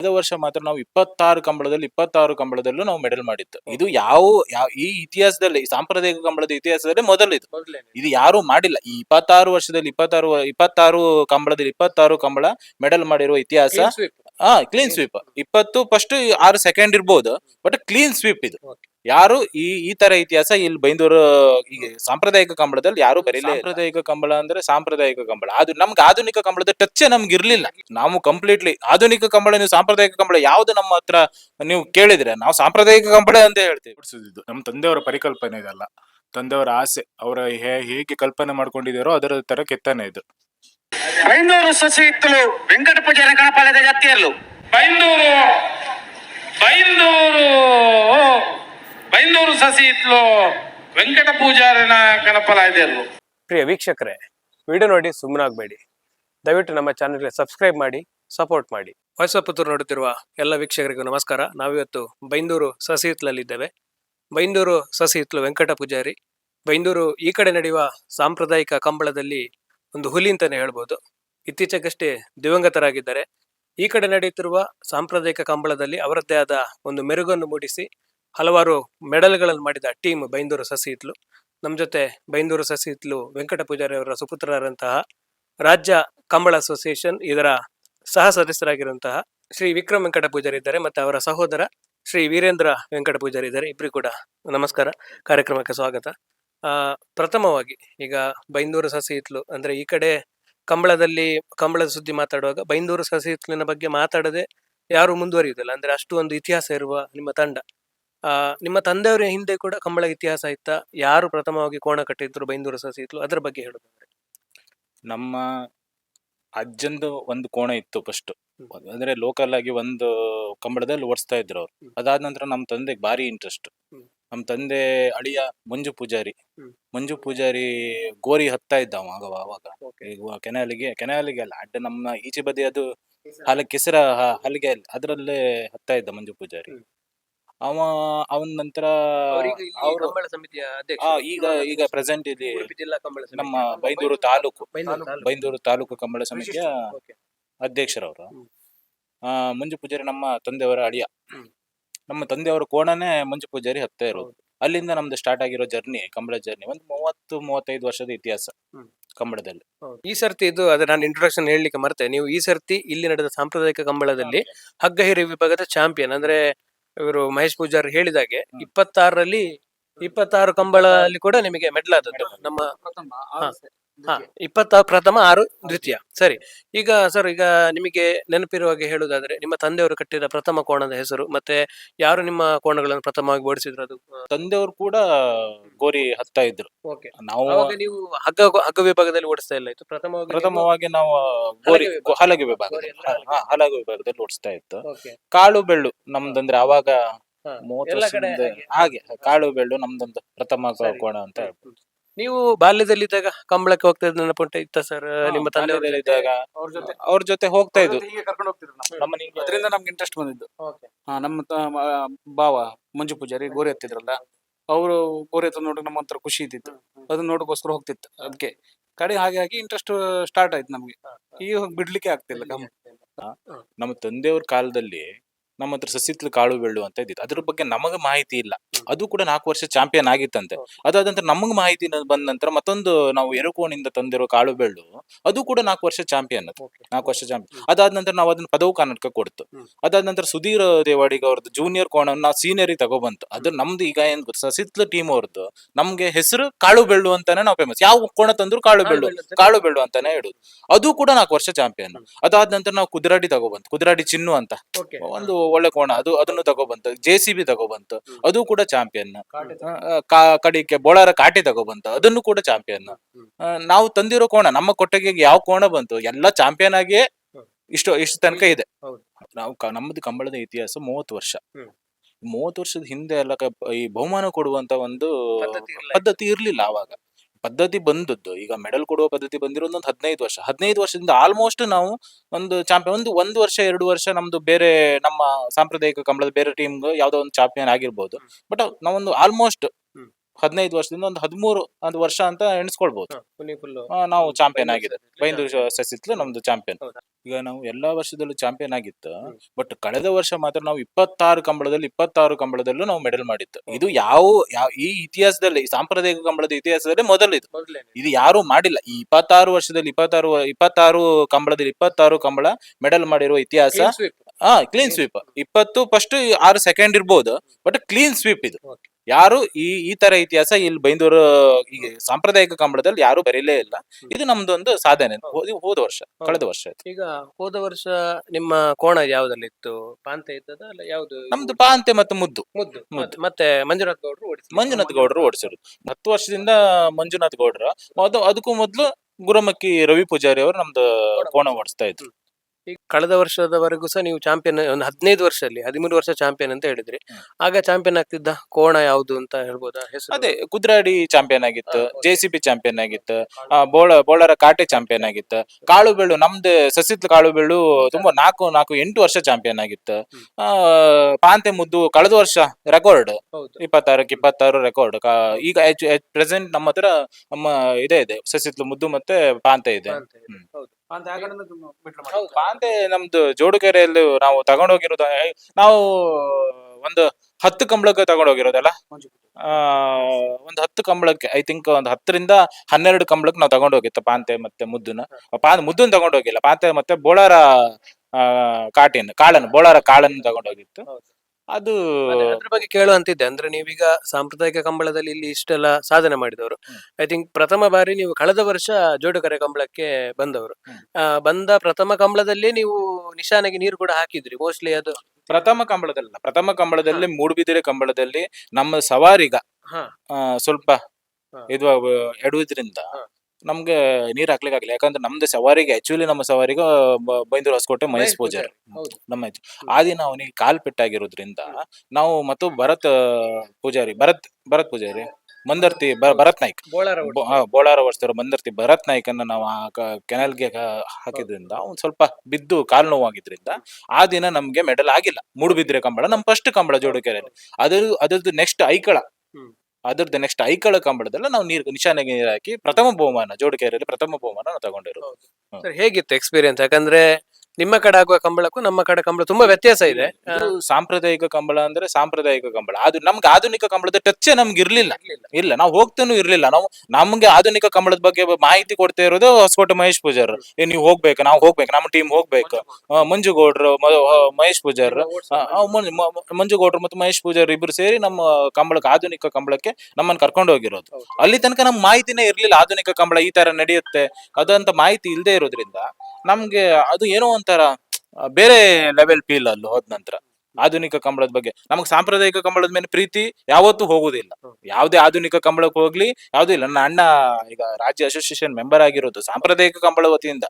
ಕಳೆದ ವರ್ಷ ಮಾತ್ರ ನಾವು ಇಪ್ಪತ್ತಾರು ಕಂಬಳದಲ್ಲಿ ಇಪ್ಪತ್ತಾರು ಕಂಬಳದಲ್ಲೂ ನಾವು ಮೆಡಲ್ ಮಾಡಿತ್ತು ಇದು ಯಾವ ಯಾವ ಈ ಇತಿಹಾಸದಲ್ಲಿ ಸಾಂಪ್ರದಾಯಿಕ ಕಂಬಳದ ಇತಿಹಾಸದಲ್ಲಿ ಮೊದಲಿದು ಇದು ಯಾರು ಮಾಡಿಲ್ಲ. ಈ ಇಪ್ಪತ್ತಾರು ವರ್ಷದಲ್ಲಿ ಇಪ್ಪತ್ತಾರು ಇಪ್ಪತ್ತಾರು ಕಂಬಳದಲ್ಲಿ ಇಪ್ಪತ್ತಾರು ಕಂಬಳ ಮೆಡಲ್ ಮಾಡಿರುವ ಇತಿಹಾಸ ಹಾ ಕ್ಲೀನ್ ಸ್ವೀಪ್ ಇಪ್ಪತ್ತು ಫಸ್ಟ್ ಆರು ಸೆಕೆಂಡ್ ಇರ್ಬೋದು ಬಟ್ ಕ್ಲೀನ್ ಸ್ವೀಪ್ ಇದು. ಯಾರು ಈ ಈ ತರ ಇತಿಹಾಸ ಇಲ್ಲಿ ಬೈಂದೂರು ಈ ಸಾಂಪ್ರದಾಯಿಕ ಕಂಬಳದಲ್ಲಿ ಯಾರು ಬರೀಲ್ಲ ಸಾಂಪ್ರದಾಯಿಕ ಕಂಬಳ ಅಂದ್ರೆ ಸಾಂಪ್ರದಾಯಿಕ ಕಂಬಳ. ಅದು ನಮ್ಗೆ ಆಧುನಿಕ ಕಂಬಳದ ಟಚ್ ನಮ್ಗೆ ಇರ್ಲಿಲ್ಲ. ನಾವು ಕಂಪ್ಲೀಟ್ಲಿ ಆಧುನಿಕ ಕಂಬಳ ನೀವು ಸಾಂಪ್ರದಾಯಿಕ ಕಂಬಳ ಯಾವ್ದು ನಮ್ಮ ಹತ್ರ ನೀವು ಕೇಳಿದ್ರೆ ನಾವು ಸಾಂಪ್ರದಾಯಿಕ ಕಂಬಳ ಅಂತ ಹೇಳ್ತೀವಿ. ನಮ್ಮ ತಂದೆಯವರ ಪರಿಕಲ್ಪನೆ ಇದಲ್ಲ. ತಂದೆಯವರ ಆಸೆ ಅವರ ಹೇ- ಹೇಗೆ ಕಲ್ಪನೆ ಮಾಡ್ಕೊಂಡಿದ್ದಾರೋ ಅದರ ತರ ಕೆತ್ತನೆ ಇದು. ಬೈಂದೂರು ವೆಂಕಟ ಪೂಜಾರಿ ಗಣಪಾಲಯದ ಜತ್ತಿಯರ್ಲು ಬೈಂದೂರು ಬೈಂದೂರು ಬೈಂದೂರು ಸಸಿ ಇತ್ಲು ವೆಂಕಟ ಪೂಜಾರಿನ ಕನಪಲ ಇದೆಯಲ್ಲು ಪ್ರಿಯ ವೀಕ್ಷಕರೇ ವಿಡಿಯೋ ನೋಡಿ ಸುಮ್ಮನಾಗಬೇಡಿ ದಯವಿಟ್ಟು ನಮ್ಮ ಚಾನೆಲ್ಗೆ ಸಬ್ಸ್ಕ್ರೈಬ್ ಮಾಡಿ ಸಪೋರ್ಟ್ ಮಾಡಿ. ವಾಯ್ಸ್ ಆಫ್ ಪುತ್ತೂರು ನೋಡುತ್ತಿರುವ ಎಲ್ಲ ವೀಕ್ಷಕರಿಗೂ ನಮಸ್ಕಾರ. ನಾವಿವತ್ತು ಬೈಂದೂರು ಸಸಿ ಹಿತ್ಲಲ್ಲಿದ್ದೇವೆ ಬೈಂದೂರು ಸಸಿ ಹಿತ್ಲು ವೆಂಕಟ ಪೂಜಾರಿ. ಬೈಂದೂರು ಈ ಕಡೆ ನಡೆಯುವ ಸಾಂಪ್ರದಾಯಿಕ ಕಂಬಳದಲ್ಲಿ ಒಂದು ಹುಲಿ ಅಂತಾನೆ ಹೇಳ್ಬೋದು. ಇತ್ತೀಚೆಗಷ್ಟೇ ದಿವಂಗತರಾಗಿದ್ದಾರೆ. ಈ ಕಡೆ ನಡೆಯುತ್ತಿರುವ ಸಾಂಪ್ರದಾಯಿಕ ಕಂಬಳದಲ್ಲಿ ಅವರದ್ದೇ ಆದ ಒಂದು ಮೆರುಗನ್ನು ಮೂಡಿಸಿ ಹಲವಾರು ಮೆಡಲ್ಗಳನ್ನು ಮಾಡಿದ ಟೀಮ್ ಬೈಂದೂರು ಸಸಿ ಇತ್ಲು ನಮ್ಮ ಜೊತೆ ಬೈಂದೂರು ಸಸಿ ಇತ್ಲು ವೆಂಕಟ ಪೂಜಾರಿ ಅವರ ಸುಪುತ್ರರಂತಹ ರಾಜ್ಯ ಕಂಬಳ ಅಸೋಸಿಯೇಷನ್ ಇದರ ಸಹ ಸದಸ್ಯರಾಗಿರುವಂತಹ ಶ್ರೀ ವಿಕ್ರಮ್ ವೆಂಕಟ ಪೂಜಾರಿ ಇದ್ದಾರೆ ಮತ್ತೆ ಅವರ ಸಹೋದರ ಶ್ರೀ ವೀರೇಂದ್ರ ವೆಂಕಟ ಪೂಜಾರಿ ಇದ್ದಾರೆ. ಇಬ್ಬರಿಗೂ ಕೂಡ ನಮಸ್ಕಾರ. ಕಾರ್ಯಕ್ರಮಕ್ಕೆ ಸ್ವಾಗತ. ಪ್ರಥಮವಾಗಿ ಈಗ ಬೈಂದೂರು ಸಸಿ ಹಿತ್ಲು ಅಂದ್ರೆ ಈ ಕಡೆ ಕಂಬಳದಲ್ಲಿ ಕಂಬಳದ ಸುದ್ದಿ ಮಾತಾಡುವಾಗ ಬೈಂದೂರು ಸಸಿ ಹಿತ್ಲಿನ ಬಗ್ಗೆ ಮಾತಾಡದೆ ಯಾರು ಮುಂದುವರಿಯುವುದಿಲ್ಲ. ಅಂದ್ರೆ ಅಷ್ಟು ಒಂದು ಇತಿಹಾಸ ಇರುವ ನಿಮ್ಮ ತಂಡ. ಆ ನಿಮ್ಮ ತಂದೆಯವರ ಹಿಂದೆ ಕೂಡ ಕಂಬಳ ಇತಿಹಾಸ ಇತ್ತ? ಯಾರು ಪ್ರಥಮವಾಗಿ ಕೋಣ ಕಟ್ಟಿದ್ರು ಬೈಂದೂರು ಸಸಿ ಹಿತ್ಲು ಅದ್ರ ಬಗ್ಗೆ ಹೇಳುದಂದ್ರೆ. ನಮ್ಮ ಅಜ್ಜಂದು ಒಂದು ಕೋಣ ಇತ್ತು ಫಸ್ಟ್ ಅಂದ್ರೆ ಲೋಕಲ್ ಆಗಿ ಒಂದು ಕಂಬಳದಲ್ಲಿ ಓಡಿಸ್ತಾ ಇದ್ರು ಅವ್ರು. ಅದಾದ ನಂತರ ನಮ್ಮ ತಂದೆಗೆ ಭಾರಿ ಇಂಟ್ರೆಸ್ಟ್. ನಮ್ಮ ತಂದೆ ಅಳಿಯ ಮಂಜು ಪೂಜಾರಿ. ಮಂಜು ಪೂಜಾರಿ ಗೋರಿ ಹತ್ತಾ ಇದ್ದ ಅವಾಗ ಅವಾಗ ಕೆನಾಲಿಗೆ ಕೆನಾಲಿಗೆ ಅಲ್ಲ ಅಡ್ಡ ನಮ್ಮ ಈಚೆ ಬದಿ ಅದು ಹಲ ಕೆಸರ ಹಲಿಗೆ ಅದರಲ್ಲೇ ಹತ್ತಾ ಇದ್ದ ಮಂಜು ಪೂಜಾರಿ. ಅವ ಅವನ ನಂತರ ಈಗ ಈಗ ಪ್ರೆಸೆಂಟ್ ಇಲ್ಲಿ ನಮ್ಮ ಬೈಂದೂರು ತಾಲೂಕು. ಬೈಂದೂರು ತಾಲೂಕು. ಕಂಬಳ ಸಮಿತಿಯ. ಅಧ್ಯಕ್ಷರವರು. ಮಂಜು ಪೂಜಾರಿ ನಮ್ಮ ತಂದೆಯವರ ಅಳಿಯ. ನಮ್ಮ ತಂದೆಯವರು ಕೋಣನೇ ಮಂಜು ಪೂಜಾರಿ ಹತ್ತ ಇರೋದು. ಅಲ್ಲಿಂದ ನಮ್ದು ಸ್ಟಾರ್ಟ್ ಆಗಿರೋ ಜರ್ನಿ ಕಂಬಳ ಜರ್ನಿ ಒಂದು ಮೂವತ್ತು ಮೂವತ್ತೈದು ವರ್ಷದ ಇತಿಹಾಸ ಕಂಬಳದಲ್ಲಿ ಈ ಸರ್ತಿ ಇದು ಅದೇ ನಾನು ಇಂಟ್ರೊಡಕ್ಷನ್ ಹೇಳಲಿಕ್ಕೆ ಮರ್ತೆ ನೀವು ಈ ಸರ್ತಿ ಇಲ್ಲಿ ನಡೆದ ಸಾಂಪ್ರದಾಯಿಕ ಕಂಬಳದಲ್ಲಿ ಹಗ್ಗ ಹಿರಿ ವಿಭಾಗದ ಚಾಂಪಿಯನ್ ಅಂದ್ರೆ ಇವರು ಮಹೇಶ್ ಪೂಜಾರ್ ಹೇಳಿದಾಗೆ ಇಪ್ಪತ್ತಾರರಲ್ಲಿ ಇಪ್ಪತ್ತಾರು ಕಂಬಳ ಅಲ್ಲಿ ಕೂಡ ನಿಮಗೆ ಮೆಡಲ್ ಆದದ್ದು ನಮ್ಮ ಹಾ ಇಪ್ಪತ್ತಾರು ಪ್ರಥಮ ಆರು ದ್ವಿತೀಯ. ಸರಿ. ಈಗ ಸರ್ ಈಗ ನಿಮಗೆ ನೆನಪಿರುವ ಹಾಗೆ ಹೇಳುವುದಾದ್ರೆ ನಿಮ್ಮ ತಂದೆಯವರು ಕಟ್ಟಿದ ಪ್ರಥಮ ಕೋಣದ ಹೆಸರು ಮತ್ತೆ ಯಾರು ನಿಮ್ಮ ಕೋಣಗಳನ್ನು ಪ್ರಥಮವಾಗಿ ಓಡಿಸಿದ್ರು ಅದು? ತಂದೆಯವರು ಕೂಡ ಗೋರಿ ಹತ್ತಾ ಇದ್ರು. ಓಕೆ. ನಾವು ಅವಾಗ ನೀವು ಹಗ್ಗ ಹಗ್ಗ ವಿಭಾಗದಲ್ಲಿ ಓಡಿಸ್ತಾ ಇಲ್ಲ ಇತ್ತು. ಪ್ರಥಮವಾಗಿ ಪ್ರಥಮವಾಗಿ ನಾವು ಗೋರಿ ಹಲಗೆ ವಿಭಾಗ. ಹಲಗೆ. ವಿಭಾಗದಲ್ಲಿ ಓಡಿಸ್ತಾ ಇತ್ತು. ಕಾಳು ಬೆಳ್ಳು ನಮ್ದಂದ್ರೆ ಅವಾಗ. ಮೂವತ್ತು ವರ್ಷದಿಂದ. ಹಾಗೆ. ಕಾಳು ಬೆಳ್ಳು ನಮ್ದೊಂದು ಪ್ರಥಮ ಕೋಣ ಅಂತ ಹೇಳ್ಬೋದು. ನೀವು ಬಾಲ್ಯದಲ್ಲಿದ್ದಾಗ ಕಂಬಳಕ್ಕೆ ಹೋಗ್ತಾ ಇದ್ದ ನೆನಪುಂಟ ಇತ್ತ ಸರ್ ನಿಮ್ಮ ತಂದೆ ಇದ್ದಾಗ ಅವ್ರ ಜೊತೆ. ಅವ್ರ ಜೊತೆ ಹೋಗ್ತಾ ಇದ್ದು? ಹೀಗೆ ಕರ್ಕೊಂಡು ಹೋಗ್ತಿದ್ರು ನಾವು. ಅದರಿಂದ ನಮ್ಗೆ ಇಂಟ್ರೆಸ್ಟ್ ಬಂದಿದ್ದು. Okay. ಹಾ, ನಮ್ಮ ಬಾವ ಮ- ಭಾವ ಮಂಜು ಪೂಜಾರಿ ಗೋರಿ ಹತ್ತಿದ್ರಲ್ಲ ಅವರು ಗೋರಿ ಹತ್ತ ನೋಡಿ ನಮ್ಮ ಒಂಥರ ಖುಷಿ ಇದ್ದಿತ್ತು. ಅದನ್ನ ನೋಡಕ್ಕೋಸ್ಕರ ಹೋಗ್ತಿತ್ತು ಅದಕ್ಕೆ. ಕಡೆ ಹಾಗೆ ಆಗಿ ಇಂಟ್ರೆಸ್ಟ್ ಸ್ಟಾರ್ಟ್ ಆಯ್ತು ನಮ್ಗೆ. ಈಗ ಹೋಗ್ ಬಿಡ್ಲಿಕ್ಕೆ ಆಗ್ತಿಲ್ಲ. ನಮ್ಮ ತಂದೆಯವ್ರ ಕಾಲದಲ್ಲಿ ನಮ್ಮ ಹತ್ರ ಸಸಿತ್ಲ ಕಾಳು ಬೆಳ್ಳು ಅಂತ ಇದ್ದಿತ್ತು. ಅದ್ರ ಬಗ್ಗೆ ನಮಗೆ ಮಾಹಿತಿ ಇಲ್ಲ. ಅದು ಕೂಡ ನಾಲ್ಕು ವರ್ಷ ಚಾಂಪಿಯನ್ ಆಗಿತ್ತಂತೆ. ಅದಾದ ನಂತರ ನಮಗೆ ಮಾಹಿತಿ ಬಂದ ನಂತರ ಮತ್ತೊಂದು ನಾವು ಎರುಕೋಣಿಂದ ತಂದಿರೋ ಕಾಳು ಬೆಳ್ಳು ಅದು ಕೂಡ ನಾಲ್ಕು ವರ್ಷ ಚಾಂಪಿಯನ್ ಅದು. ನಾಲ್ಕು ವರ್ಷ ಚಾಂಪಿಯನ್ ಅದಾದ ನಂತರ ನಾವು ಅದನ್ನ ಪದವು ಕರ್ನಾಟಕ ಕೊಡ್ತು. ಅದಾದ ನಂತರ ಸುಧೀರ್ ದೇವಾಡಿಗ ಅವ್ರದ್ದು ಜೂನಿಯರ್ ಕೋಣ ನಾವು ಸೀನಿಯರ್ ತಗೊಬಂತು. ಅದು ನಮ್ದು ಈಗ ಏನ್ ಸಸಿತ್ಲ ಟೀಮ್ ಅವ್ರದ್ದು ನಮ್ಗೆ ಹೆಸರು ಕಾಳು ಬೆಳ್ಳು ಅಂತಾನೆ ನಾವು ಫೇಮಸ್ ಯಾವ ಕೋಣ ತಂದ್ರು ಕಾಳು ಬೆಳ್ಳು ಕಾಳು ಬೆಳ್ಳು ಅಂತಾನೆ ಹೇಳುದು ಅದು ಕೂಡ ನಾಲ್ಕು ವರ್ಷ ಚಾಂಪಿಯನ್ ಅದಾದ ನಂತರ ನಾವು ಕುದುರಾಡಿ ತಗೊಬಂತು. ಕುದುರಾಡಿ ಚಿನ್ನು ಅಂತ. ಒಂದು ಒಳ್ಳೆ ಕೋಣ ಅದು ಅದನ್ನು ತಗೊಬಂತು ಜೆ ಸಿ ಬಿ ತಗೊಬಂತು ಅದು ಕೂಡ ಚಾಂಪಿಯನ್ ಕಡಿಕೆ ಬೋಳಾರ ಕಾಟಿ ತಗೊಬಂತು ಅದನ್ನು ಕೂಡ ಚಾಂಪಿಯನ್. ನಾವು ತಂದಿರೋ ಕೋಣ ನಮ್ಮ ಕೊಟ್ಟಿಗೆ ಯಾವ ಕೋಣ ಬಂತು ಎಲ್ಲ ಚಾಂಪಿಯನ್ ಆಗಿಯೇ ಇಷ್ಟು ಇಷ್ಟು ತನಕ ಇದೆ. ನಾವು ನಮ್ಮದು ಕಂಬಳದ ಇತಿಹಾಸ ಮೂವತ್ತು ವರ್ಷ. ಮೂವತ್ತು ವರ್ಷದ ಹಿಂದೆ ಎಲ್ಲ ಈ ಬಹುಮಾನ ಕೊಡುವಂತ ಒಂದು ಪದ್ಧತಿ ಇರ್ಲಿಲ್ಲ. ಪದ್ಧತಿ ಇರ್ಲಿಲ್ಲ ಆವಾಗ ಪದ್ಧತಿ ಬಂದದ್ದು. ಈಗ ಮೆಡಲ್ ಕೊಡುವ ಪದ್ಧತಿ ಬಂದಿರೋದು ಒಂದು ಹದಿನೈದು ವರ್ಷ. ಹದಿನೈದು ವರ್ಷದಿಂದ ಆಲ್ಮೋಸ್ಟ್ ನಾವು ಒಂದು ಚಾಂಪಿಯನ್ ಒಂದು ಒಂದು ವರ್ಷ ಎರಡು ವರ್ಷ ನಮ್ದು ಬೇರೆ ನಮ್ಮ ಸಾಂಪ್ರದಾಯಿಕ ಕಂಬಳದ ಬೇರೆ ಟೀಮ್ ಯಾವ್ದೋ ಒಂದು ಚಾಂಪಿಯನ್ ಆಗಿರ್ಬೋದು. ಬಟ್ ನಾವೊಂದು ಆಲ್ಮೋಸ್ಟ್. ಹದಿನೈದು ವರ್ಷದಿಂದ ಒಂದು ಹದಿಮೂರು ಒಂದು ವರ್ಷ ಅಂತ ಎಣಿಸ್ಕೊಳ್ಬಹುದು ನಾವು ಚಾಂಪಿಯನ್ ಆಗಿದೆ. ಬೈಂದು ಸಸಿತ್ಲು ನಮ್ದು ಚಾಂಪಿಯನ್ ಈಗ ನಾವು ಎಲ್ಲಾ ವರ್ಷದಲ್ಲೂ ಚಾಂಪಿಯನ್ ಆಗಿತ್ತು. ಬಟ್ ಕಳೆದ ವರ್ಷ ಮಾತ್ರ ನಾವು ಇಪ್ಪತ್ತಾರು ಕಂಬಳದಲ್ಲಿ ಇಪ್ಪತ್ತಾರು ಕಂಬಳದಲ್ಲೂ ನಾವು ಮೆಡಲ್ ಮಾಡಿತ್ತು ಇದು ಯಾವ ಈ ಇತಿಹಾಸದಲ್ಲಿ ಸಾಂಪ್ರದಾಯಿಕ ಕಂಬಳದ ಇತಿಹಾಸದಲ್ಲಿ ಮೊದಲಿದು ಇದು ಯಾರು ಮಾಡಿಲ್ಲ. ಈ ಇಪ್ಪತ್ತಾರು ವರ್ಷದಲ್ಲಿ ಇಪ್ಪತ್ತಾರು ಇಪ್ಪತ್ತಾರು ಕಂಬಳದಲ್ಲಿ ಇಪ್ಪತ್ತಾರು ಕಂಬಳ ಮೆಡಲ್ ಮಾಡಿರುವ ಇತಿಹಾಸ. ಹಾ ಕ್ಲೀನ್ ಸ್ವೀಪ್ ಇಪ್ಪತ್ತು ಫಸ್ಟ್ ಆರು ಸೆಕೆಂಡ್ ಇರ್ಬೋದು. ಬಟ್ ಕ್ಲೀನ್ ಸ್ವೀಪ್ ಇದು. ಯಾರು ಈ ಈ ತರ ಇತಿಹಾಸ ಇಲ್ಲಿ ಬೈಂದೂರು ಈ ಸಾಂಪ್ರದಾಯಿಕ ಕಂಬಳದಲ್ಲಿ ಯಾರು ಬರೀಲೇ ಇಲ್ಲ. ಇದು ನಮ್ದೊಂದು ಸಾಧನೆ ಹೋದ ಹೋದ ವರ್ಷ ಕಳೆದ ವರ್ಷ ಈಗ ಹೋದ ವರ್ಷ ನಿಮ್ಮ ಕೋಣ ಯಾವ್ದಲ್ಲಿತ್ತು ಪಾಂತೆ ಇದ್ದದ ಅಲ್ಲ ಯಾವ್ದು? ನಮ್ದು ಪಾಂತೆ ಮತ್ತು ಮುದ್ದು. ಮುದ್ದು. ಮುದ್ದು. ಮತ್ತೆ- ಮತ್ತೆ ಮಂಜುನಾಥ್ ಗೌಡ್ರು ಓಡಿಸಿ ಮಂಜುನಾಥ್ ಗೌಡರು ಓಡಿಸಿದ್ರು. ಹತ್ತು ವರ್ಷದಿಂದ ಮಂಜುನಾಥ್ ಗೌಡ್ರ. ಅದು ಅದಕ್ಕೂ ಮೊದಲು ಗುರುಮಕ್ಕಿ ರವಿ ಪೂಜಾರಿ ಅವರು ನಮ್ದು ಕೋಣ ಓಡಿಸ್ತಾ ಇದ್ರು. ಈಗ ಕಳೆದ ವರ್ಷದವರೆಗೂ ಸಹ ನೀವು ಚಾಂಪಿಯನ್ ಒಂದು ಹದಿನೈದು ವರ್ಷದಲ್ಲಿ ಹದಿಮೂರು ವರ್ಷ ಚಾಂಪಿಯನ್ ಅಂತ ಹೇಳಿದ್ರಿ. ಆಗ ಚಾಂಪಿಯನ್ ಆಗ್ತಿದ್ದ ಕೋಣ ಯಾವುದು ಅಂತ ಹೇಳ್ಬೋದಾ? ಹೆಸರು? ಅದೇ ಕುದ್ರಾಡಿ ಚಾಂಪಿಯನ್ ಆಗಿತ್ತು ಜೆ ಸಿ ಬಿ ಚಾಂಪಿಯನ್ ಆಗಿತ್ತು ಬೋಳ ಬೋಳರ ಕಾಟೆ ಚಾಂಪಿಯನ್ ಆಗಿತ್ತು. ಕಾಳು ಬೆಳ್ಳು ನಮ್ದು ಸಸಿತ್ ಕಾಳು ಬೆಳ್ಳು ತುಂಬಾ ನಾಲ್ಕು ನಾಲ್ಕು ಎಂಟು ವರ್ಷ ಚಾಂಪಿಯನ್ ಆಗಿತ್ತು. ಆ, ಪಾಂತೆ ಮುದ್ದು ಕಳೆದ ವರ್ಷ ರೆಕಾರ್ಡ್ ಹೌದು. ಇಪ್ಪತ್ತಾರಕ್ಕೆ ಇಪ್ಪತ್ತಾರು ರೆಕಾರ್ಡ್ ಈಗ ಪ್ರೆಸೆಂಟ್ ನಮ್ಮ ಹತ್ರ ನಮ್ಮ ಇದೇ ಇದೆ ಸಸಿತ್ಲು ಮುದ್ದು ಮತ್ತೆ ಪಾಂತೆ ಇದೆ. ಹೌದು. ಪಾಂತೆ ನಮ್ದು ಜೋಡುಕೆರೆಯಲ್ಲಿ ನಾವು ತಗೊಂಡೋಗಿರೋದು ನಾವು ಒಂದು ಹತ್ತು ಕಂಬಳಕ್ಕೆ ತಗೊಂಡೋಗಿರೋದಲ್ಲ? ಆ ಒಂದು ಹತ್ತು ಕಂಬಳಕ್ಕೆ ಐ ತಿಂಕ್ ಒಂದು ಹತ್ತರಿಂದ ಹನ್ನೆರಡು ಕಂಬಳಕ್ಕೆ ನಾವು ತಗೊಂಡೋಗಿತ್ತು ಪಾಂತೆ ಮತ್ತೆ ಮುದ್ದುನ. ಪಾನ್ ಮುದ್ದನ್ ತಗೊಂಡೋಗಿಲ್ಲ ಪಾಂತೆ ಮತ್ತೆ ಬೋಳಾರ ಆ ಕಾಟಿನ ಕಾಳನ್ ಬೋಳಾರ ಕಾಳನ್ನು ತಗೊಂಡೋಗಿತ್ತು. ಅದು ಅದೇ, ಅದ್ರ ಬಗ್ಗೆ ಕೇಳುವಂತಿದ್ದೆ. ಅಂದ್ರೆ ನೀವೀಗ ಸಾಂಪ್ರದಾಯಿಕ ಕಂಬಳದಲ್ಲಿ ಇಲ್ಲಿ ಇಷ್ಟೆಲ್ಲ ಸಾಧನೆ ಮಾಡಿದವರು. ಐ ಥಿಂಕ್ ಪ್ರಥಮ ಬಾರಿ ನೀವು ಕಳೆದ ವರ್ಷ ಜೋಡುಕರೆ ಕಂಬಳಕ್ಕೆ ಬಂದವರು. ಆ, ಬಂದ ಪ್ರಥಮ ಕಂಬಳದಲ್ಲಿ ನೀವು ನಿಶಾನೆಗೆ ನೀರು ಕೂಡ ಹಾಕಿದ್ರಿ. ಮೋಸ್ಟ್ಲಿ ಅದು ಪ್ರಥಮ ಕಂಬಳದಲ್ಲ. ಪ್ರಥಮ ಕಂಬಳದಲ್ಲಿ ಮೂಡುಬಿದಿರೆ ಕಂಬಳದಲ್ಲಿ ನಮ್ಮ ಸವಾರಿಗ ಹಾ. ಆ, ಸ್ವಲ್ಪ. ಇದು ಎಡುವುದ್ರಿಂದ ಹಾ. ನಮ್ಗೆ ನೀರ್ ಹಾಕ್ಲಿಕ್ಕೆ ಆಗ್ಲಿಲ್ಲ ಯಾಕಂದ್ರೆ ನಮ್ದು ಸವಾರಿಗೆ ಆಕ್ಚುಲಿ ನಮ್ಮ ಸವಾರಿಗೆ ಬೈಂದೂರು ಹೊಸಕೋಟೆ ಮಹೇಶ್ ಪೂಜಾರ್. ನಮ್ಮ ಆ ದಿನ ಅವನಿಗೆ ಕಾಲ್ ಪೆಟ್ಟಾಗಿರೋದ್ರಿಂದ ನಾವು ಮತ್ತು ಭರತ್ ಪೂಜಾರಿ ಭರತ್ ಭರತ್ ಪೂಜಾರಿ ಮಂದರ್ತಿ ಬ- ಭರತ್ ನಾಯ್ಕ್. ಬೋಳಾರ ಬೊ- ಬೋಳಾರ ವರ್ಷದವರು ಮಂದರ್ತಿ ಭರತ್ ನಾಯ್ಕನ್ನ ನಾವು ಆ ಕ- ಕೆನಲ್ಗೆ ಕ- ಹಾಕಿದ್ರಿಂದ ಅವ್ನ್ ಸ್ವಲ್ಪ ಬಿದ್ದು ಕಾಲ್ ನೋವಾಗಿದ್ರಿಂದ ಆ ದಿನ ನಮ್ಗೆ ಮೆಡಲ್ ಆಗಿಲ್ಲ. ಮೂಡುಬಿದ್ರೆ ಕಂಬಳ ನಮ್ ಫಸ್ಟ್ ಕಂಬಳ ಜೋಡುಕೆರೆಯಲ್ಲಿ ಅದ್ರ ಅದ್ರದ್ದು ನೆಕ್ಸ್ಟ್ ಐಕಳ. ಹ್ಮ್. ಅದ್ರದ್ದು ನೆಕ್ಸ್ಟ್ ಐಕಳ ಕಂಬಳದಲ್ಲ ನಾವು ನೀರ್, ನಿಶಾನೆಗೆ ನೀರು ಹಾಕಿ ಪ್ರಥಮ ಬಹುಮಾನ, ಜೋಡಿಕೆರೆಯಲ್ಲಿ ಪ್ರಥಮ ಬಹುಮಾನ ತಗೊಂಡಿರೋದು. ಹೇಗಿತ್ತು ಎಕ್ಸ್ಪೀರಿಯನ್ಸ್ ಯಾಕಂದ್ರೆ ನಿಮ್ಮ ಕಡೆ ಆಗುವ ಕಂಬಳಕ್ಕೂ ನಮ್ಮ ಕಡೆ ಕಂಬಳ ತುಂಬಾ ವ್ಯತ್ಯಾಸ ಇದೆ. ಸಾಂಪ್ರದಾಯಿಕ ಕಂಬಳ ಅಂದ್ರೆ ಸಾಂಪ್ರದಾಯಿಕ ಕಂಬಳ. ಅದು ನಮ್ಗೆ ಆಧುನಿಕ ಕಂಬಳದ ಟಚ್ಚೇ ನಮ್ಗೆ ಇರ್ಲಿಲ್ಲ. ಇಲ್ಲ ನಾವು ಹೋಗ್ತಾನು ಇರ್ಲಿಲ್ಲ. ನಾವು ನಮ್ಗೆ ಆಧುನಿಕ ಕಂಬಳದ ಬಗ್ಗೆ ಮಾಹಿತಿ ಕೊಡ್ತಾ ಇರೋದು ಹೊಸಕೋಟೆ ಮಹೇಶ್ ಪೂಜಾರ್ ಏ ನೀವು ಹೋಗ್ಬೇಕು? ನಾವು ಹೋಗ್ಬೇಕು. ನಮ್ಮ ಟೀಮ್ ಹೋಗ್ಬೇಕು. ಆ, ಮಂಜು ಗೌಡ್ರು ಮ- ಆ, ಮಹೇಶ್ ಪೂಜಾರ್ ಮಂಜುಗೌಡ್ರು ಮತ್ತು ಮಹೇಶ್ ಪೂಜಾರ್ ಇಬ್ರು ಸೇರಿ ನಮ್ಮ ಕಂಬಳಕ್ಕೆ ಆಧುನಿಕ ಕಂಬಳಕ್ಕೆ ನಮ್ಮನ್ನ ಕರ್ಕೊಂಡು ಹೋಗಿರೋದು. ಅಲ್ಲಿ ತನಕ ನಮ್ಗೆ ಮಾಹಿತಿನೇ ಇರ್ಲಿಲ್ಲ. ಆಧುನಿಕ ಕಂಬಳ ಈ ತರ ನಡೆಯುತ್ತೆ. ಅದಂತ ಮಾಹಿತಿ ಇಲ್ಲದೆ ಇರೋದ್ರಿಂದ ನಮ್ಗೆ ಅದು ಏನೋ ಒಂಥರ ಆ, ಬೇರೆ ಲೆವೆಲ್ ಫೀಲ್ ಅಲ್ಲಿ ಹೋದ ನಂತರ. ಆಧುನಿಕ ಕಂಬಳದ ಬಗ್ಗೆ. ನಮಗೆ ಸಾಂಪ್ರದಾಯಿಕ ಕಂಬಳದ ಮೇಲೆ ಪ್ರೀತಿ ಯಾವತ್ತೂ ಹೋಗುದಿಲ್ಲ ಯಾವ್ದೇ ಆಧುನಿಕ ಕಂಬಳಕ್ಕೆ ಹೋಗ್ಲಿ ಯಾವುದೂ ಇಲ್ಲ. ನನ್ನ ಅಣ್ಣ ಈಗ ರಾಜ್ಯ ಅಸೋಸಿಯೇಷನ್ ಮೆಂಬರ್ ಆಗಿರೋದು ಸಾಂಪ್ರದಾಯಿಕ ಕಂಬಳ ವತಿಯಿಂದ.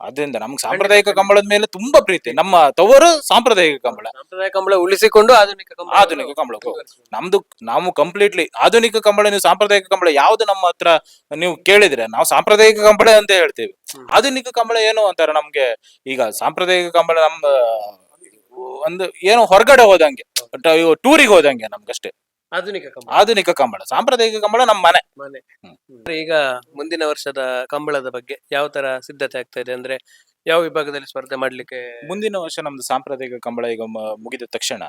ಅದರಿಂದ ನಮ್ಗೆ ಸಾಂಪ್ರದಾಯಿಕ ಕಂಬಳದ ಮೇಲೆ ತುಂಬಾ ಪ್ರೀತಿ. ನಮ್ಮ ತವರು ಸಾಂಪ್ರದಾಯಿಕ ಕಂಬಳ. ಸಾಂಪ್ರದಾಯಿಕ ಕಂಬಳ ಉಳಿಸಿಕೊಂಡು ಆಧುನಿಕ ಕಂಬಳ ಆಧುನಿಕ ಕಂಬಳಕ್ಕೆ ಹೋಗೋದು. ನಮ್ದು ನಾವು ಕಂಪ್ಲೀಟ್ಲಿ ಆಧುನಿಕ ಕಂಬಳ ನೀವು ಸಾಂಪ್ರದಾಯಿಕ ಕಂಬಳ ಯಾವ್ದು ನಮ್ಮ ಹತ್ರ ನೀವು ಕೇಳಿದ್ರೆ ನಾವು ಸಾಂಪ್ರದಾಯಿಕ ಕಂಬಳ ಅಂತ ಹೇಳ್ತೀವಿ. ಆಧುನಿಕ ಕಂಬಳ ಏನು ಅಂತಾರೆ ನಮ್ಗೆ? ಈಗ ಸಾಂಪ್ರದಾಯಿಕ ಕಂಬಳ ನಮ್ಮ ಒಂದು ಏನೋ ಹೊರಗಡೆ ಹೋದಂಗೆ ಟೂರಿಗೆ ಹೋದಂಗೆ ನಮ್ಗಷ್ಟೇ. ಆಧುನಿಕ ಕಂಬಳ. ಆಧುನಿಕ ಕಂಬಳ ಸಾಂಪ್ರದಾಯಿಕ ಕಂಬಳ ನಮ್ಮ ಮನೆ. ಮನೆ. ಈಗ ಮುಂದಿನ ವರ್ಷದ ಕಂಬಳದ ಬಗ್ಗೆ ಯಾವ ತರ ಸಿದ್ಧತೆ ಆಗ್ತಾ ಇದೆ ಅಂದ್ರೆ ಯಾವ ವಿಭಾಗದಲ್ಲಿ ಸ್ಪರ್ಧೆ ಮಾಡ್ಲಿಕ್ಕೆ? ಮುಂದಿನ ವರ್ಷ ನಮ್ದು ಸಾಂಪ್ರದಾಯಿಕ ಕಂಬಳ ಈಗ ಮ- ಮುಗಿದ ತಕ್ಷಣ.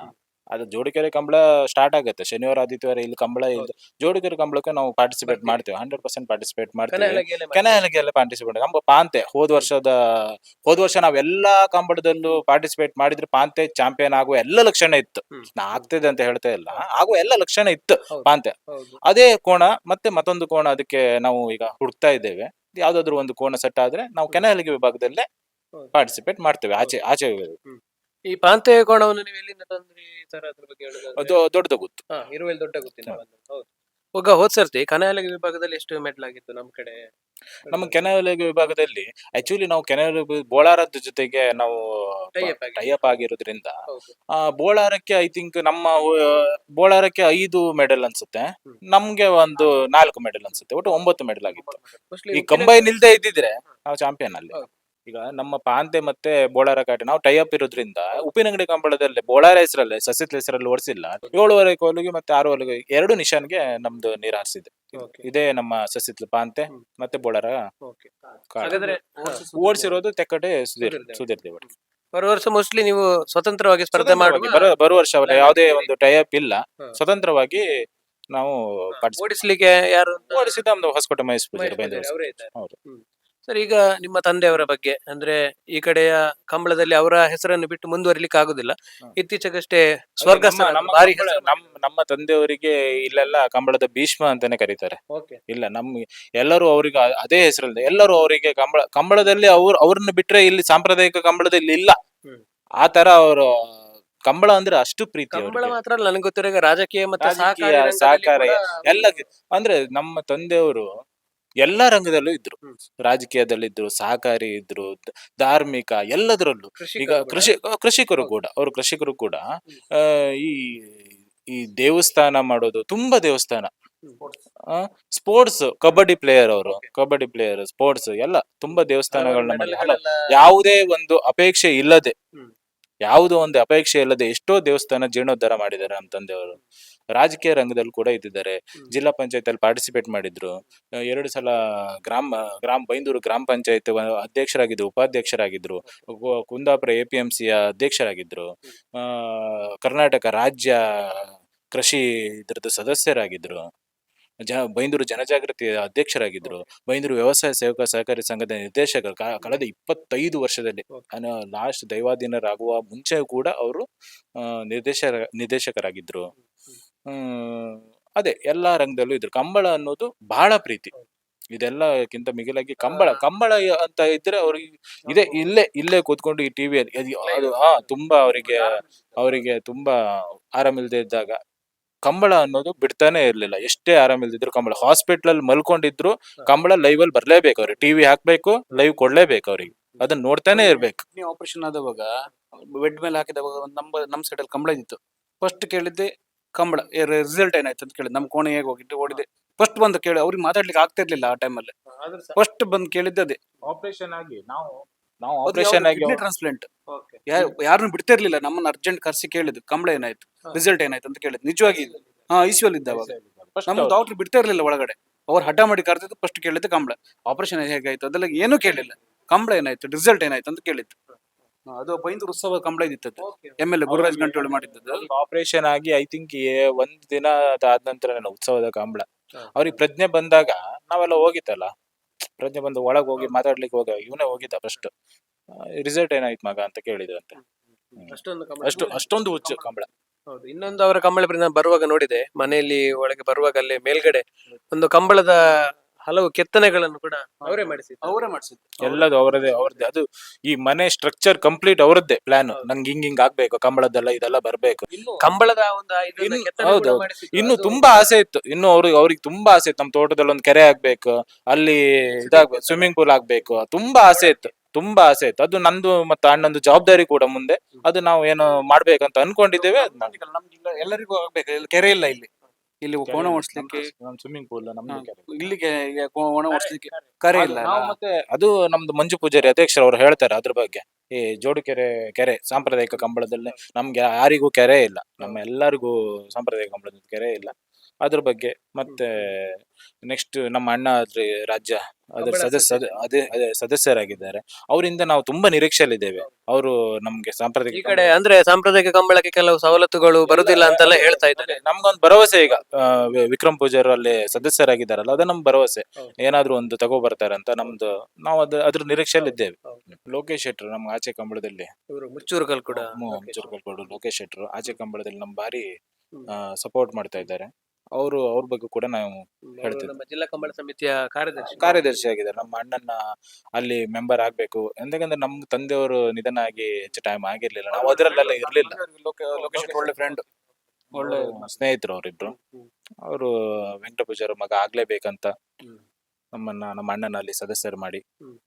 ಅದು ಜೋಡಿಕೆರೆ ಕಂಬಳ ಸ್ಟಾರ್ಟ್ ಆಗುತ್ತೆ. ಶನಿವಾರ ಆದಿತ್ಯವಾರ ಇಲ್ಲಿ ಕಂಬಳ ಇಲ್ಲಿ ಜೋಡಿಕೆರೆ ಕಂಬಳಕ್ಕೆ ನಾವು ಪಾರ್ಟಿಸಿಪೇಟ್ ಮಾಡ್ತೀವಿ. ಹಂಡ್ರೆಡ್ ಪರ್ಸೆಂಟ್ ಪಾರ್ಟಿಸಿಪೇಟ್ ಮಾಡ್ತೀವಿ. ಕೆನಹಲಗೆಲ್ಲ ಪಾರ್ಟಿಸಿಪೇಟ್ ನಮ್ಮ ಪಾಂತೆ ಹೋದ ವರ್ಷದ ಹೋದ ವರ್ಷ ನಾವೆಲ್ಲಾ ಕಂಬಳದಲ್ಲೂ ಪಾರ್ಟಿಸಿಪೇಟ್ ಮಾಡಿದ್ರೆ ಪಾಂತೆ ಚಾಂಪಿಯನ್ ಆಗುವ ಎಲ್ಲ ಲಕ್ಷಣ ಇತ್ತು. ನಾ ಆಗ್ತದೆ ಅಂತ ಹೇಳ್ತಾ ಇಲ್ಲ. ಆಗುವ ಎಲ್ಲ ಲಕ್ಷಣ ಇತ್ತು ಪಾಂತೆ. ಅದೇ ಕೋಣ ಮತ್ತೆ ಮತ್ತೊಂದು ಕೋಣ ಅದಕ್ಕೆ ನಾವು ಈಗ ಹುಡುಕ್ತಾ ಇದ್ದೇವೆ. ಯಾವ್ದಾದ್ರು ಒಂದು ಕೋಣ ಸೆಟ್ ಆದ್ರೆ ನಾವು ಕೆನಹಲಗೆ ವಿಭಾಗದಲ್ಲೇ ಪಾರ್ಟಿಸಿಪೇಟ್ ಮಾಡ್ತೇವೆ. ಆಚೆ ಆಚೆ ಈ ಪಾಂತೆ ಕೋಣವನ್ನು ನೀವು ಎಲ್ಲಿಂದ ತಂದ್ರಿ ಸರ್ ಅದ್ರ ಬಗ್ಗೆ ಹೇಳುದು ಅದು ದೊಡ್ಡ ಗೊತ್ತು. ಇರುವೆಲ್ಲಿ ಇರುವೆಲ್ ದೊಡ್ಡ ಗೊತ್ತಿಲ್ಲ ಹೌದು. ಈಗ ಹೋದ್ ಸರ್ತಿ ಕನಾಯಲಗಿ ವಿಭಾಗದಲ್ಲಿ ಎಷ್ಟು ಮೆಡಲ್ ಆಗಿತ್ತು ನಮ್ ಕಡೆ? ನಮ್ಮ ಕೆನಹಲಗೆ ವಿಭಾಗದಲ್ಲಿ ಆಕ್ಚುಲಿ ನಾವು ಕೆನಹಲಗೆ ಬೋಳಾರದ ಜೊತೆಗೆ ನಾವು. ಟೈಅಪ್ ಆಗಿರೋದ್ರಿಂದ ಆ ಬೋಳಾರಕ್ಕೆ ಐ ಥಿಂಕ್ ನಮ್ಮ ಬೋಳಾರಕ್ಕೆ ಐದು ಮೆಡಲ್ ಅನ್ಸುತ್ತೆ. ನಮ್ಗೆ ಒಂದು ನಾಲ್ಕು ಮೆಡಲ್ ಅನ್ಸುತ್ತೆ. ಒಟ್ಟು ಒಂಬತ್ತು ಮೆಡಲ್ ಆಗಿತ್ತು. ಈ ಕಂಬೈನ್ ಇಲ್ದೇ ಇದ್ದಿದ್ರೆ ನಾವು ಚಾಂಪಿಯನ್ ಅಲ್ಲಿ. ಈಗ ನಮ್ಮ ಪಾಂತೆ ಮತ್ತೆ ಬೋಳಾರ ಕಾಟೆ ನಾವು ಟೈ ಅಪ್ ಇರೋದ್ರಿಂದ ಉಪ್ಪಿನಂಗಡಿ ಕಂಬಳದಲ್ಲಿ ಬೋಳಾರ ಹೆಸರಲ್ಲೇ ಸಸಿತ್ ಹೆಸರಲ್ಲಿ ಓಡಿಸಿಲ್ಲ. ಏಳುವರೆ ಕೋಲಿಗೆ ಮತ್ತೆ ಆರೂವರೆಗೆ ಎರಡು ನಿಶಾನ್ಗೆ ನಮ್ದು ನೀರು ಹಾರಿಸಿದೆ. ಇದೇ ನಮ್ಮ ಸಸಿತ್ ಪಾಂತೆ ಮತ್ತೆ ಬೋಳಾರ ಓಡಿಸಿರೋದು ತೆಕ್ಕಡೆ ಸುಧೀರ್ ಸುಧೀರ್ ದೇವಡ್ ಬರುವ ವರ್ಷ ಮೋಸ್ಟ್ಲಿ ನೀವು ಸ್ವತಂತ್ರವಾಗಿ ಸ್ಪರ್ಧೆ ಮಾಡಿ ಬರೋ ಬರುವ ವರ್ಷ ಅವರ ಯಾವುದೇ ಒಂದು ಟೈ ಅಪ್ ಇಲ್ಲ ಸ್ವತಂತ್ರವಾಗಿ ನಾವು ಓಡಿಸ್ಲಿಕ್ಕೆ ಯಾರು ಓಡಿಸಿದ ನಮ್ದು ಹೊಸಕೋಟೆ ಮಹೇಶ್ ಪೂಜಾರಿ. ಹೌದು. ಸರ್ ಈಗ ನಿಮ್ಮ ತಂದೆಯವರ ಬಗ್ಗೆ ಅಂದ್ರೆ ಈ ಕಡೆಯ ಕಂಬಳದಲ್ಲಿ ಅವರ ಹೆಸರನ್ನು ಬಿಟ್ಟು ಮುಂದುವರಿಲಿಕ್ಕೆ ಆಗುದಿಲ್ಲ. ಇತ್ತೀಚೆಗಷ್ಟೇ ಸ್ವರ್ಗ ನಮ್ಮ ತಂದೆಯವರಿಗೆ ಇಲ್ಲೆಲ್ಲ ಕಂಬಳದ ಭೀಷ್ಮ ಅಂತಾನೆ ಕರೀತಾರೆ. ಇಲ್ಲ ನಮ್ ಎಲ್ಲರೂ ಅವರಿಗೆ ಅದೇ ಹೆಸರಲ್ಲಿ ಎಲ್ಲರೂ ಅವರಿಗೆ ಕಂಬಳ ಕಂಬಳದಲ್ಲಿ ಅವ್ರು ಅವ್ರನ್ನ ಬಿಟ್ರೆ ಇಲ್ಲಿ ಸಾಂಪ್ರದಾಯಿಕ ಕಂಬಳದಲ್ಲಿ ಇಲ್ಲ. ಆ ತರ ಅವರು ಕಂಬಳ ಅಂದ್ರೆ ಅಷ್ಟು ಪ್ರೀತಿ ಕಂಬಳ ಮಾತ್ರ ನನಗೆ ಗೊತ್ತಿರೋ ರಾಜಕೀಯ ಮತ್ತೆ ಸಹಕಾರ ಎಲ್ಲ ಅಂದ್ರೆ ನಮ್ಮ ತಂದೆಯವರು ಎಲ್ಲಾ ರಂಗದಲ್ಲೂ ಇದ್ರು. ರಾಜಕೀಯದಲ್ಲಿದ್ರು ರಾಜಕೀಯದಲ್ಲಿ ಇದ್ರು ಸಹಕಾರಿ ಇದ್ರು ಧಾರ್ಮಿಕ ಎಲ್ಲದರಲ್ಲೂ. ಈಗ ಕೃಷಿ ಕೃಷಿಕರು ಕೂಡ ಅವರು ಕೃಷಿಕರು ಕೂಡ ಈ ಈ ದೇವಸ್ಥಾನ ಮಾಡೋದು ತುಂಬಾ ದೇವಸ್ಥಾನ. ಸ್ಪೋರ್ಟ್ಸ್. ಕಬಡ್ಡಿ ಪ್ಲೇಯರ್ ಅವರು ಕಬಡ್ಡಿ ಪ್ಲೇಯರ್ ಸ್ಪೋರ್ಟ್ಸ್ ಎಲ್ಲ ತುಂಬಾ ದೇವಸ್ಥಾನಗಳನ್ನ ಯಾವುದೇ ಒಂದು ಅಪೇಕ್ಷೆ ಇಲ್ಲದೆ. ಯಾವುದೋ ಒಂದು ಅಪೇಕ್ಷೆ ಇಲ್ಲದೆ ಎಷ್ಟೋ ದೇವಸ್ಥಾನ ಜೀರ್ಣೋದ್ಧಾರ ಮಾಡಿದ್ದಾರೆ ನಮ್ಮ ತಂದೆಯವರು. ರಾಜಕೀಯ ರಂಗದಲ್ಲಿ ಕೂಡ ಇದ್ದಿದ್ದಾರೆ. ಜಿಲ್ಲಾ ಪಂಚಾಯತ್ ಅಲ್ಲಿ ಪಾರ್ಟಿಸಿಪೇಟ್ ಮಾಡಿದ್ರು ಎರಡು ಸಲ ಗ್ರಾಮ ಗ್ರಾಮ ಬೈಂದೂರು ಗ್ರಾಮ ಪಂಚಾಯತ್ ಅಧ್ಯಕ್ಷರಾಗಿದ್ರು ಉಪಾಧ್ಯಕ್ಷರಾಗಿದ್ರು. ಕುಂದಾಪುರ ಎ ಪಿ ಎಂ ಸಿಯ ಅಧ್ಯಕ್ಷರಾಗಿದ್ರು ಕರ್ನಾಟಕ ರಾಜ್ಯ ಕೃಷಿ ಇದ್ರದ್ದು ಸದಸ್ಯರಾಗಿದ್ರು. ಜ ಬೈಂದೂರು ಜನಜಾಗೃತಿ ಅಧ್ಯಕ್ಷರಾಗಿದ್ರು. ಬೈಂದೂರು ವ್ಯವಸಾಯ ಸೇವಕ ಸಹಕಾರಿ ಸಂಘದ ನಿರ್ದೇಶಕರು ಕಳೆದ ಇಪ್ಪತ್ತೈದು ವರ್ಷದಲ್ಲಿ ಲಾಸ್ಟ್ ದೈವಾಧೀನರಾಗುವ ಮುಂಚೆ ಕೂಡ ಅವರು ನಿರ್ದೇಶ ನಿರ್ದೇಶಕರಾಗಿದ್ರು. ಹ್ಮ್. ಅದೇ ಎಲ್ಲಾ ರಂಗದಲ್ಲೂ ಇದ್ರು. ಕಂಬಳ ಅನ್ನೋದು ಬಹಳ ಪ್ರೀತಿ. ಇದೆಲ್ಲಕ್ಕಿಂತ ಮಿಗಿಲಾಗಿ ಕಂಬಳ. ಕಂಬಳ ಅಂತ ಇದ್ರೆ ಅವ್ರಿಗೆ ಇದೆ ಇಲ್ಲೇ ಇಲ್ಲೇ ಕೂತ್ಕೊಂಡು ಈ ಟಿವಿಯಲ್ಲಿ ಅದು ಹಾ ತುಂಬಾ ಅವರಿಗೆ ಅವರಿಗೆ ತುಂಬಾ ಆರಾಮಿಲ್ದೇ ಇದ್ದಾಗ. ಕಂಬಳ ಅನ್ನೋದು ಬಿಡ್ತಾನೆ ಇರ್ಲಿಲ್ಲ. ಎಷ್ಟೇ ಆರಾಮಿಲ್ದಿದ್ರು ಕಂಬಳ. ಹಾಸ್ಪಿಟಲ್ ಅಲ್ಲಿ ಮಲ್ಕೊಂಡಿದ್ರು ಕಂಬಳ ಲೈವ್ ಅಲ್ಲಿ ಬರ್ಲೇಬೇಕು ಅವ್ರಿಗೆ. ಟಿವಿ ಹಾಕ್ಬೇಕು ಲೈವ್ ಕೊಡ್ಲೇಬೇಕು ಅವ್ರಿಗೆ. ಅದನ್ನ ನೋಡ್ತಾನೆ ಇರ್ಬೇಕು. ನೀವು ಆಪರೇಷನ್ ಆದವಾಗ ಬೆಡ್ ಮೇಲೆ ಹಾಕಿದವಾಗ ನಮ್ಮ ನಮ್ಮ ಸೈಡ್ ಅಲ್ಲಿ ಕಂಬಳ ಇತ್ತು ಫಸ್ಟ್ ಕೇಳಿದ್ದೆ ಕಂಬಳ ರಿಸಲ್ಟ್ ಏನಾಯ್ತು ಅಂತ ಕೇಳಿದ್ ನಮ್ಮ ಕೋಣೆ ಹೇಗೆ ಹೋಗಿದ್ದು ಓಡಿದೆ. ಫಸ್ಟ್ ಬಂದು ಕೇಳಿ ಅವ್ರಿಗೆ ಮಾತಾಡ್ಲಿಕ್ಕೆ ಆಗ್ತಿರ್ಲಿಲ್ಲ ಆ ಟೈಮಲ್ಲಿ ಆದ್ರೂ ಫಸ್ಟ್ ಬಂದು ಕೇಳಿದ್ದೆ ಅದೇ. ಆಪರೇಷನ್ ಆಗಿ ನಾವು ನಾವು ಆಪರೇಷನ್ ಆಗಿ ಟ್ರಾನ್ಸ್ಪ್ಲಾಂಟ್. ಯಾರನ್ನು ಬಿಡ್ತಿರ್ಲಿಲ್ಲ ನಮ್ಮನ್ನ ಅರ್ಜೆಂಟ್ ಕರ್ಸಿ ಕೇಳಿದ್ದು ಕಂಬಳ ಏನಾಯ್ತು ರಿಸಲ್ಟ್ ಏನಾಯ್ತು ಅಂತ ಕೇಳಿದ್ ನಿಜವಾಗಿ ಹಾ ಹಾ ಇದ್ದ ಅವಾಗ ನಮ್ಮ ಡಾಕ್ಟರ್ ಬಿಡ್ತಾ ಇರ್ಲಿಲ್ಲ ಒಳಗಡೆ. ಅವ್ರು ಹಠ ಮಾಡಿ ಕರೆದಿದ್ದು ಫಸ್ಟ್ ಕೇಳಿದ್ದು ಕಂಬಳ. ಆಪರೇಷನ್ ಹೇಗಾಯ್ತು ಅದೆಲ್ಲ ಏನೂ ಕೇಳಿಲ್ಲ. ಕಂಬಳ ಏನಾಯ್ತು ರಿಸಲ್ಟ್ ಏನಾಯ್ತು ಅಂತ ಕೇಳಿದ್ದು. ಅದು ಬೈಂದ್ರ ಉತ್ಸವ ಕಂಬಳ ಇದ್ದಿತ್ತು M L A Gururaj Gantoli ಮಾಡಿದ್ದದ್ದು. Operation ಆಗಿ ಐ ಥಿಂಕ್ ಒಂದ್ ದಿನ ಆದ ನಂತರ ಉತ್ಸವದ ಕಂಬಳ. ಅವ್ರಿಗೆ ಪ್ರಜ್ಞೆ ಬಂದಾಗ ನಾವೆಲ್ಲ ಹೋಗಿತ್ತಲ್ಲ ಪ್ರಜ್ಞೆ ಬಂದು ಒಳಗ್ ಹೋಗಿ ಮಾತಾಡ್ಲಿಕ್ಕೆ ಹೋಗ ಇವನೇ ಹೋಗಿದ್ದ ಫಸ್ಟ್ ರಿಸಲ್ಟ್ ಏನಾಯ್ತು ಮಗ ಅಂತ ಕೇಳಿದ್ರಂತೆ. ಅಷ್ಟು ಅಷ್ಟೊಂದು ಹುಚ್ಚು ಕಂಬಳ. ಹೌದು ಇನ್ನೊಂದು ಅವರ ಕಂಬಳ ಬರುವಾಗ ನೋಡಿದೆ. ಮನೆಯಲ್ಲಿ ಒಳಗೆ ಬರುವಾಗ ಅಲ್ಲಿ ಮೇಲ್ಗಡೆ ಒಂದು ಕಂಬಳದ ಹಲವು ಕೆತ್ತನೆಗಳನ್ನು ಕೂಡ ಅವರೇ ಮಾಡಿಸಿದ್ರು. ಅವರೇ ಮಾಡಿಸಿದ್ರು. ಎಲ್ಲದು ಅವರದೇ ಅವ್ರದ್ದೇ ಅದು ಈ ಮನೆ ಸ್ಟ್ರಕ್ಚರ್ ಕಂಪ್ಲೀಟ್ ಅವರದ್ದೇ ಪ್ಲಾನ್ ನಂಗೆ ಹಿಂಗ್ ಹಿಂಗ್ ಆಗ್ಬೇಕು ಕಂಬಳದೆಲ್ಲ ಇದೆಲ್ಲ ಬರ್ಬೇಕು. ಕಂಬಳದ ಒಂದು ಇದನ್ನ ಇನ್ನು- ಕೆತ್ತನೆ ಹೌದು, ಕೂಡ ಹೌದು. ಮಾಡಿಸಿದ್ರು. ಇನ್ನು ಅದು- ತುಂಬಾ ಆಸೆ ಇತ್ತು. ಇನ್ನು ಅವ್ರಿಗೆ ಅವ್ರಿಗೆ ತುಂಬಾ ಆಸೆ ಇತ್ತು. ನಮ್ಮ ತೋಟದಲ್ಲಿ ಒಂದು ಕೆರೆ ಆಗ್ಬೇಕು ಅಲ್ಲಿ ಇದಾಗ್ಬೇಕು ಸ್ವಿಮ್ಮಿಂಗ್ ಪೂಲ್ ಆಗ್ಬೇಕು. ತುಂಬಾ ಆಸೆ ಇತ್ತು. ತುಂಬಾ ಆಸೆ ಇತ್ತು. ಅದು ನಂದು ಮತ್ತೆ ಅಣ್ಣಂದು ಜವಾಬ್ದಾರಿ ಕೂಡ ಮುಂದೆ. ಅದು ನಾವು ಏನು ಮಾಡ್ಬೇಕಂತ ಅನ್ಕೊಂಡಿದ್ದೇವೆ. ಅದ್ ಮಾಡಿ. ನಮ್ಗೆ ಎಲ್ಲರಿಗೂ ಆಗ್ಬೇಕು. ಇಲ್ಲಿ ಕೆರೆ ಇಲ್ಲ ಇಲ್ಲಿ. ಇಲ್ಲಿ ಕೋಣ ಓಡಿಸ್ಲಿಕ್ಕೆ ಸ್ವಿಮ್ಮಿಂಗ್ ಪೂಲ್ ನಮ್ದು ಕೆರೆ. ಇಲ್ಲಿಗೆ ಈಗ ಕೋಣ ಓಡಿಸ್ಲಿಕ್ಕೆ ಕರೆ. ಇಲ್ಲ ನಾವು ಮತ್ತೆ ಅದು ನಮ್ದು ಮಂಜು ಪೂಜಾರಿ ಅಧ್ಯಕ್ಷರು ಅವ್ರು ಹೇಳ್ತಾರೆ ಅದ್ರ ಬಗ್ಗೆ. ಈ ಜೋಡುಕೆರೆ ಕೆರೆ ಸಾಂಪ್ರದಾಯಿಕ ಕಂಬಳದಲ್ಲಿ ನಮ್ಗೆ ಯಾರಿಗೂ ಕೆರೆ ಇಲ್ಲ. ನಮ್ಮ ಎಲ್ಲರಿಗೂ ಸಾಂಪ್ರದಾಯಿಕ ಕಂಬಳದ ಕೆರೆ ಇಲ್ಲ. ಅದ್ರ ಬಗ್ಗೆ ಮತ್ತೆ ನೆಕ್ಸ್ಟ್ ನಮ್ಮ ಅಣ್ಣ ಆದ್ರೆ ರಾಜ್ಯ ಅದ್ರ ಸದಸ್ಯ ಅದೇ ಅದೇ ಸದಸ್ಯರಾಗಿದ್ದಾರೆ. ಅವರಿಂದ ನಾವು ತುಂಬಾ ನಿರೀಕ್ಷೆಯಲ್ಲಿದ್ದೇವೆ. ಅವರು ನಮ್ಗೆ ಈ ಸಾಂಪ್ರದಾಯಿಕ ಕಡೆ ಅಂದ್ರೆ ಸಾಂಪ್ರದಾಯಿಕ ಕಂಬಳಕ್ಕೆ ಕೆಲವು ಸವಲತ್ತುಗಳು ಬರುದಿಲ್ಲ ಅಂತೆಲ್ಲ ಹೇಳ್ತಾ ಇದ್ದಾರೆ. ನಮ್ಗೊಂದು ಭರವಸೆ ಈಗ ಆ, ವಿ- ವಿಕ್ರಮ್ ಪೂಜಾರ್ ಅಲ್ಲಿ ಸದಸ್ಯರಾಗಿದ್ದಾರಲ್ಲ ಅದು ನಮ್ ಭರವಸೆ. ಏನಾದ್ರೂ ಒಂದು ತಗೋ ಬರ್ತಾರೆ ಅಂತ ನಮ್ದು ನಾವು ಅದ್ರ ಅದ್ರ ನಿರೀಕ್ಷೆಯಲ್ಲಿ ಇದ್ದೇವೆ ಲೋಕೇಶ್ ಶೆಟ್ರು ನಮ್ಗೆ ಆಚೆ ಕಂಬಳದಲ್ಲಿ. ಇವರು ಕೂಡ ಚುರುಕಲ್ಕೋಡು ಲೋಕೇಶ್. ಶೆಟ್ರು ಆಚೆ ಕಂಬಳದಲ್ಲಿ ನಮ್ ಭಾರಿ. ಸಪೋರ್ಟ್ ಮಾಡ್ತಾ ಇದ್ದಾರೆ. ಅವರು ಅವ್ರ ಬಗ್ಗೆ ಕೂಡ ನಾವು ಹೇಳ್ತೀವಿ ನಮ್ಮ ಜಿಲ್ಲಾ ಕಂಬಳ ಸಮಿತಿಯ ಕಾರ್ಯದರ್ಶಿ. ಕಾರ್ಯದರ್ಶಿ ಆಗಿದ್ದಾರೆ. ನಮ್ಮ ಅಣ್ಣನ ಅಲ್ಲಿ ಮೆಂಬರ್ ಆಗ್ಬೇಕು. ಎಂತಕಂದ್ರೆ ನಮ್ ತಂದೆಯವರು ನಿಧನ ಆಗಿ ಹೆಚ್ಚು ಟೈಮ್ ಆಗಿರ್ಲಿಲ್ಲ. ನಾವು ಅದರಲ್ಲೆಲ್ಲ ಇರ್ಲಿಲ್ಲ. ಲೊಕೇಶನ್ ಒಳ್ಳೆ ಫ್ರೆಂಡ್ ಒಳ್ಳೆ ಸ್ನೇಹಿತರು ಅವರಿಬ್ರು. ಅವರು ವೆಂಕಟಪೂಜಾರ ಮಗ ಆಗ್ಲೇಬೇಕಂತ. ನಮ್ಮನ್ನ ನಮ್ಮ ಅಣ್ಣನ ಅಲ್ಲಿ ಸದಸ್ಯರು ಮಾಡಿ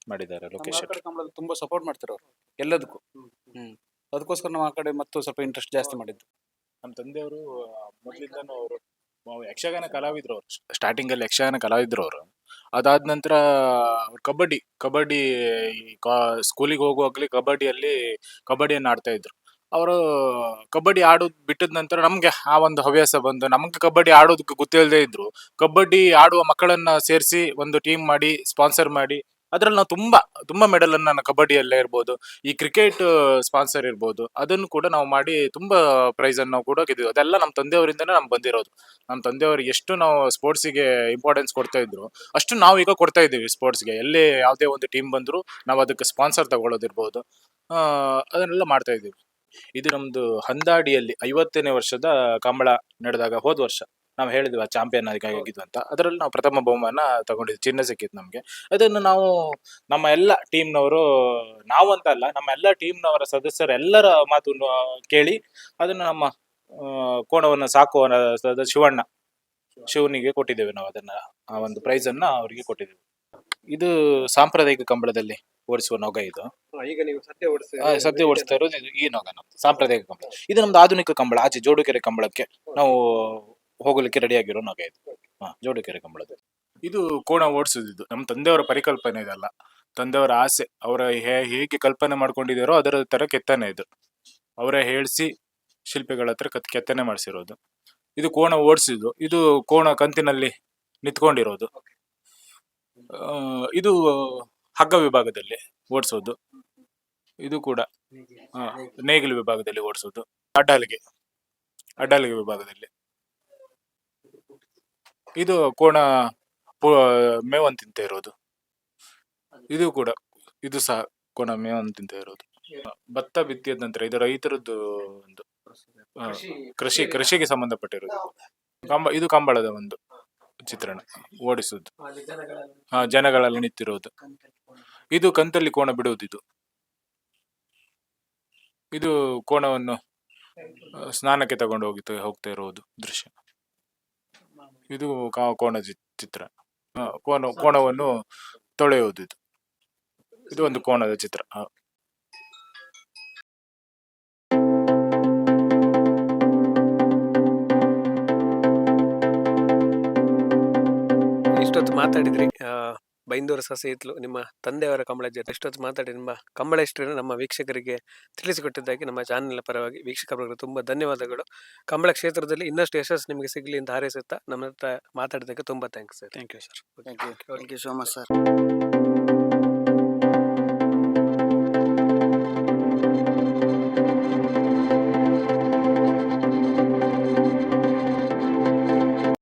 ಮಾಡಿದ್ದಾರೆ ಲೋಕೇಶ್. ತುಂಬಾ ಸಪೋರ್ಟ್ ಮಾಡ್ತಾರೆ ಅವರು. ಎಲ್ಲದಕ್ಕೂ. ಹ್ಮ್ ಅದಕ್ಕೋಸ್ಕರ ನಾವು ಆ ಕಡೆ ಮತ್ತು ಸ್ವಲ್ಪ ಇಂಟ್ರೆಸ್ಟ್ ಜಾಸ್ತಿ ಮಾಡಿದ್ದು. ನಮ್ಮ ತಂದೆಯವರು ಮೊದಲಿಂದನೂ ಅವರು ಯಕ್ಷಗಾನ ಕಲಾವಿದ್ರು ಅವರು ಸ್ಟಾರ್ಟಿಂಗ್ ಅಲ್ಲಿ ಯಕ್ಷಗಾನ ಕಲಾವಿದ್ರು ಅವರು ಅದಾದ ನಂತರ ಕಬಡ್ಡಿ ಕಬಡ್ಡಿ ಸ್ಕೂಲಿಗೆ ಹೋಗುವಾಗಲೇ ಕಬಡ್ಡಿಯಲ್ಲಿ ಕಬಡ್ಡಿಯನ್ನು ಆಡ್ತಾ ಇದ್ರು. ಅವರು ಕಬಡ್ಡಿ ಆಡೋದು ಬಿಟ್ಟದ ನಂತರ ನಮ್ಗೆ ಆ ಒಂದು ಹವ್ಯಾಸ ಬಂದು, ನಮ್ಗೆ ಕಬಡ್ಡಿ ಆಡೋದಕ್ಕೆ ಗೊತ್ತಿಲ್ಲದೆ ಇದ್ರು. ಕಬಡ್ಡಿ ಆಡುವ ಮಕ್ಕಳನ್ನ ಸೇರಿಸಿ ಒಂದು ಟೀಮ್ ಮಾಡಿ ಸ್ಪಾನ್ಸರ್ ಮಾಡಿ ಅದ್ರಲ್ಲಿ ನಾವು ತುಂಬಾ ತುಂಬಾ ಮೆಡಲ್ ಅನ್ನ ನಾನು ಕಬಡ್ಡಿಯಲ್ಲೇ ಇರ್ಬೋದು, ಈ ಕ್ರಿಕೆಟ್ ಸ್ಪಾನ್ಸರ್ ಇರ್ಬೋದು, ಅದನ್ನು ಕೂಡ ನಾವು ಮಾಡಿ ತುಂಬಾ ಪ್ರೈಸ್ ಅನ್ನು ಕೂಡ ಗೆದ್ದಿದ್ವಿ. ಅದೆಲ್ಲ ನಮ್ಮ ತಂದೆಯವರಿಂದನೇ ನಮ್ಗೆ ಬಂದಿರೋದು. ನಮ್ಮ ತಂದೆಯವರು ಎಷ್ಟು ನಾವು ಸ್ಪೋರ್ಟ್ಸಿಗೆ ಇಂಪಾರ್ಟೆನ್ಸ್ ಕೊಡ್ತಾ ಇದ್ರು, ಅಷ್ಟು ನಾವು ಈಗ ಕೊಡ್ತಾ ಇದ್ದೀವಿ ಸ್ಪೋರ್ಟ್ಸ್ಗೆ ಎಲ್ಲಿ ಯಾವುದೇ ಒಂದು ಟೀಮ್ ಬಂದ್ರು ನಾವು ಅದಕ್ಕೆ ಸ್ಪಾನ್ಸರ್ ತಗೊಳ್ಳೋದಿರ್ಬೋದು. ಅದನ್ನೆಲ್ಲ ಮಾಡ್ತಾ ಇದ್ದೀವಿ. ಇದು ನಮ್ದು ಹಂದಾಡಿಯಲ್ಲಿ ಐವತ್ತನೇ ವರ್ಷದ ಕಂಬಳ ನಡೆದಾಗ ಹೋದ ವರ್ಷ. ನಾವು ಹೇಳಿದ್ವಿ ಚಾಂಪಿಯನ್ ಆಗಿದ್ವಿ ಅಂತ. ಅದರಲ್ಲಿ ನಾವು ಪ್ರಥಮ ಬಹುಮಾನ ತಗೊಂಡಿದ್ವಿ ಚಿನ್ನ ಸಿಕ್ಕಿತ್ತು ನಮಗೆ. ಅದನ್ನು ನಾವು ನಮ್ಮ ಎಲ್ಲ ಟೀಮ್ನವರು ನಾವು ಅಂತ ಅಲ್ಲ ನಮ್ಮ ಎಲ್ಲ ಟೀಮ್ನವರ ಸದಸ್ಯರೆಲ್ಲರ ಮಾತನ್ನು ಕೇಳಿ ಅದನ್ನು ನಮ್ಮ ಆ, ಕೋಣವನ್ನು ಸಾಕುವ ಶಿವಣ್ಣ ಶಿವನಿಗೆ ಕೊಟ್ಟಿದ್ದೇವೆ ನಾವು ಅದನ್ನ ಆ ಒಂದು ಪ್ರೈಸ್ ಅನ್ನ ಅವರಿಗೆ ಕೊಟ್ಟಿದ್ದೇವೆ. ಇದು ಸಾಂಪ್ರದಾಯಿಕ ಕಂಬಳದಲ್ಲಿ ಓಡಿಸುವ ನೊಗ ಇದು. ಈಗ ನೀವು ಸದ್ಯ ಆ, ಸದ್ಯ ಓಡಿಸ್ತಾ ಇರೋದು ಇದು ಈ ನೊಗ ನಮ್ದು ಸಾಂಪ್ರದಾಯಿಕ ಕಂಬಳ. ಇದು ನಮ್ದು ಆಧುನಿಕ ಕಂಬಳ. ಆಚೆ ಜೋಡುಕೆರೆ ಕಂಬಳಕ್ಕೆ ನಾವು ಹೋಗಲಿಕ್ಕೆ ರೆಡಿ ಆಗಿರೋ ನೊಗ ಇದು. ಹಾ ಜೋಡಿಕೆರೆ ಕಂಬಳದ ಇದು. ಕೋಣ ಓಡಿಸಿದ್ದು ನಮ್ಮ ತಂದೆಯವರ ಪರಿಕಲ್ಪನೆ ಇದಲ್ಲ. ತಂದೆಯವರ ಆಸೆ ಅವರ ಹೇಗೆ ಕಲ್ಪನೆ ಮಾಡ್ಕೊಂಡಿದ್ದಾರೋ ಅದರ ತರ ಕೆತ್ತನೆ ಇದು. ಅವರೇ ಹೇಳಿಸಿ ಶಿಲ್ಪಿಗಳ ಹತ್ರ ಕತ್ ಕೆತ್ತನೆ ಮಾಡಿಸಿರೋದು. ಇದು ಕೋಣ ಓಡಿಸಿದ್ದು ಇದು ಕೋಣ ಕಂತಿನಲ್ಲಿ ನಿಂತ್ಕೊಂಡಿರೋದು. ಆ, ಇದು ಹಗ್ಗ ವಿಭಾಗದಲ್ಲಿ ಓಡಿಸೋದು. ಇದು ಕೂಡ ಆ, ನೇಗಿಲು ವಿಭಾಗದಲ್ಲಿ ಓಡಿಸೋದು. ಅಡ್ಡಾಲಿಗೆ. ಅಡ್ಡಾಲಿಗೆ ವಿಭಾಗದಲ್ಲಿ. ಇದು ಕೋಣ ಮೇವನ್ ಮೇವನ್ನು ತಿಂತ ಇರೋದು. ಇದು ಕೂಡ ಇದು ಸಹ ಕೋಣ ಮೇವನ್ನು ತಿಂತ ಇರೋದು. ಭತ್ತ ಬಿತ್ತಿದ ನಂತರ ಇದು ರೈತರದ್ದು ಒಂದು ಆ, ಕೃಷಿ ಕೃಷಿಗೆ ಸಂಬಂಧಪಟ್ಟಿರೋದು. ಕಂಬ ಇದು ಕಂಬಳದ ಒಂದು ಚಿತ್ರಣ ಓಡಿಸುದು ಹಾ ಜನಗಳಲ್ಲಿ ನಿಂತಿರೋದು. ಇದು ಕಂತಲ್ಲಿ ಕೋಣ ಬಿಡುವುದು ಇದು ಇದು ಕೋಣವನ್ನು ಆ, ಸ್ನಾನಕ್ಕೆ ತಗೊಂಡು ಹೋಗಿ ಹೋಗ್ತಾ ಇರುವುದು ದೃಶ್ಯ. ಇದು ಕಾ- ಕೋಣ ಚಿ- ಚಿತ್ರ. ಆ, ಕೋಣ ಕೋಣವನ್ನು ತೊಳೆಯುವುದು ಇದು. ಇದು ಒಂದು ಕೋಣದ ಚಿತ್ರ. ಆ. ಇಷ್ಟೊತ್ತು ಮಾತಾಡಿದ್ರಿ ಆ, ಬೈಂದೂರು ಸಸಿ ಇತ್ಲು ನಿಮ್ಮ ತಂದೆಯವರ ಕಂಬಳ ಜೊತೆ ಎಷ್ಟೊತ್ತು ಮಾತಾಡಿ ನಿಮ್ಮ ಕಂಬಳ ಇಷ್ಟರಿಂದ ನಮ್ಮ ವೀಕ್ಷಕರಿಗೆ ತಿಳಿಸಿಕೊಟ್ಟಿದ್ದಾಗಿ ನಮ್ಮ ಚಾನೆಲ್ ಪರವಾಗಿ ವೀಕ್ಷಕರಿಗೆ ತುಂಬ ಧನ್ಯವಾದಗಳು. ಕಂಬಳ ಕ್ಷೇತ್ರದಲ್ಲಿ ಇನ್ನಷ್ಟು ಯಶಸ್ಸು ನಿಮಗೆ ಸಿಗಲಿ ಅಂತ ಹಾರೈಸುತ್ತಾ ನಮ್ಮ ಹತ್ರ ಮಾತಾಡಿದ್ದಕ್ಕೆ ತುಂಬ thanks sir thank you sir okay thank you so much sir.